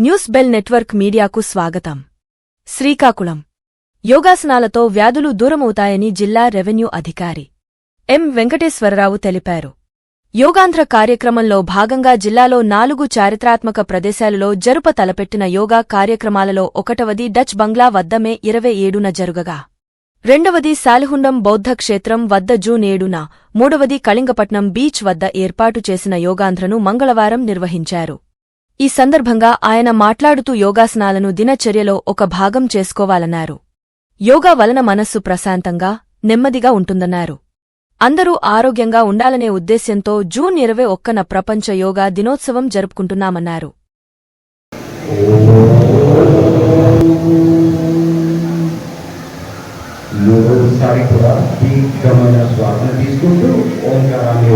News bell network మీడియాకు స్వాగతం. శ్రీకాకుళం. యోగాసనాలతో వ్యాధులు దూరమవుతాయని జిల్లా రెవెన్యూ అధికారి ఎం వెంకటేశ్వరరావు తెలిపారు. యోగాంధ్ర కార్యక్రమంలో భాగంగా జిల్లాలో నాలుగు చారిత్రాత్మక ప్రదేశాలలో జరుప తలపెట్టిన యోగా కార్యక్రమాలలో ఒకటవది డచ్ బంగ్లా వద్ద మే ఇరవై ఏడున జరుగగా. రెండవది శాలిహుండం బౌద్ధ క్షేత్రం వద్ద జూన్ ఏడున. మూడవది కళింగపట్నం బీచ్ వద్ద ఏర్పాటు చేసిన యోగాంధ్రను మంగళవారం నిర్వహించారు. ఈ సందర్భంగా ఆయన మాట్లాడుతూ యోగాసనాలను దినచర్యలో ఒక భాగం చేసుకోవాలన్నారు. యోగా వలన మనస్సు ప్రశాంతంగా నెమ్మదిగా ఉంటుందన్నారు. అందరూ ఆరోగ్యంగా ఉండాలనే ఉద్దేశ్యంతో జూన్ ఇరవై ఒక్కన ప్రపంచ యోగా దినోత్సవం జరుపుకుంటున్నామన్నారు. కూడా దీర్ఘమైన తీసుకుంటూ ఓంకారాన్ని